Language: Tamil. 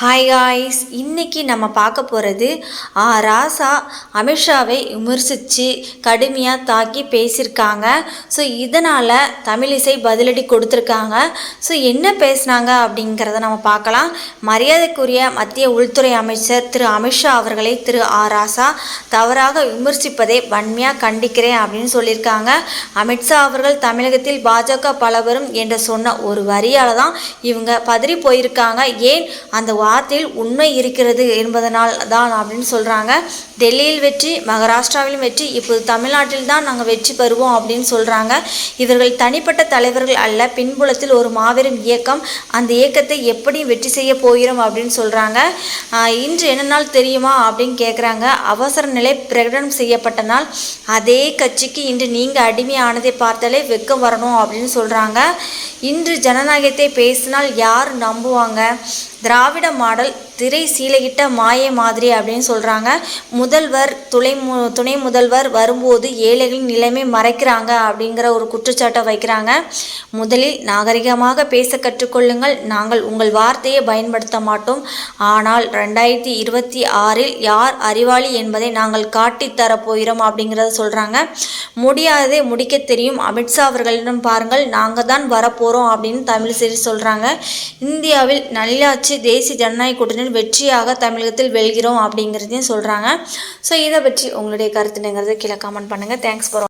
ஹாய் காய்ஸ் இன்றைக்கி நம்ம பார்க்க போகிறது ஆ ராசா அமித்ஷாவை விமர்சித்து கடுமையாக தாக்கி பேசியிருக்காங்க. ஸோ இதனால் தமிழிசை பதிலடி கொடுத்துருக்காங்க. ஸோ என்ன பேசுனாங்க அப்படிங்கிறத நம்ம பார்க்கலாம். மரியாதைக்குரிய மத்திய உள்துறை அமைச்சர் திரு அமித்ஷா அவர்களை திரு ஆ ராசா தவறாக விமர்சிப்பதை வன்மையாக கண்டிக்கிறேன் அப்படின்னு சொல்லியிருக்காங்க. அமித்ஷா அவர்கள் தமிழகத்தில் பாஜக பலவரும் என்று சொன்ன ஒரு வரியால் தான் இவங்க பதறி போயிருக்காங்க. ஏன் அந்த வார்த்தையில் உண்மை இருக்கிறது என்பதனால் தான் அப்படின்னு சொல்கிறாங்க டெல்லியில் வெற்றி மகாராஷ்டிராவிலும் வெற்றி இப்போது தமிழ்நாட்டில் தான் நாங்கள் வெற்றி பெறுவோம் அப்படின்னு சொல்கிறாங்க இவர்கள் தனிப்பட்ட தலைவர்கள் அல்ல பின்புலத்தில் ஒரு மாபெரும் இயக்கம். அந்த இயக்கத்தை எப்படி வெற்றி செய்ய போகிறோம் அப்படின்னு சொல்கிறாங்க இன்று என்ன நாள் தெரியுமா அப்படின்னு கேட்குறாங்க அவசர நிலை பிரகடனம் செய்யப்பட்ட நாள். அதே கட்சிக்கு இன்று நீங்கள் அடிமையானதை பார்த்தாலே வெக்கம் வரணும் அப்படின்னு சொல்கிறாங்க இன்று ஜனநாயகத்தை பேசினால் யார் நம்புவாங்க? திராவிட மாடல் திரை சீலையிட்ட மாய மாதிரி அப்படின்னு சொல்கிறாங்க முதல்வர் துணை மு துணை முதல்வர் வரும்போது ஏழைகளின் நிலைமை மறைக்கிறாங்க அப்படிங்கிற ஒரு குற்றச்சாட்டை வைக்கிறாங்க. முதலில் நாகரிகமாக பேச கற்றுக்கொள்ளுங்கள். நாங்கள் உங்கள் வார்த்தையை பயன்படுத்த மாட்டோம். ஆனால் ரெண்டாயிரத்தி இருபத்தி ஆறில் யார் அறிவாளி என்பதை நாங்கள் காட்டித்தரப்போகிறோம் அப்படிங்கிறத சொல்கிறாங்க முடியாததை முடிக்க தெரியும். அமித்ஷா அவர்களிடம் பாருங்கள். நாங்கள் தான் வரப்போகிறோம் அப்படின்னு தமிழ் செய்தி சொல்கிறாங்க இந்தியாவில் நல்லாட்சி தேசிய ஜனநாயக கூட்டணி கூட்டணியில் வெற்றியாக தமிழகத்தில் வெல்கிறோம் அப்படிங்கிறதையும் சொல்கிறாங்க ஸோ இதை பற்றி உங்களுடைய கருத்துங்கிறத கீழே கமெண்ட் பண்ணுங்கள் தேங்க்ஸ் ஃபார்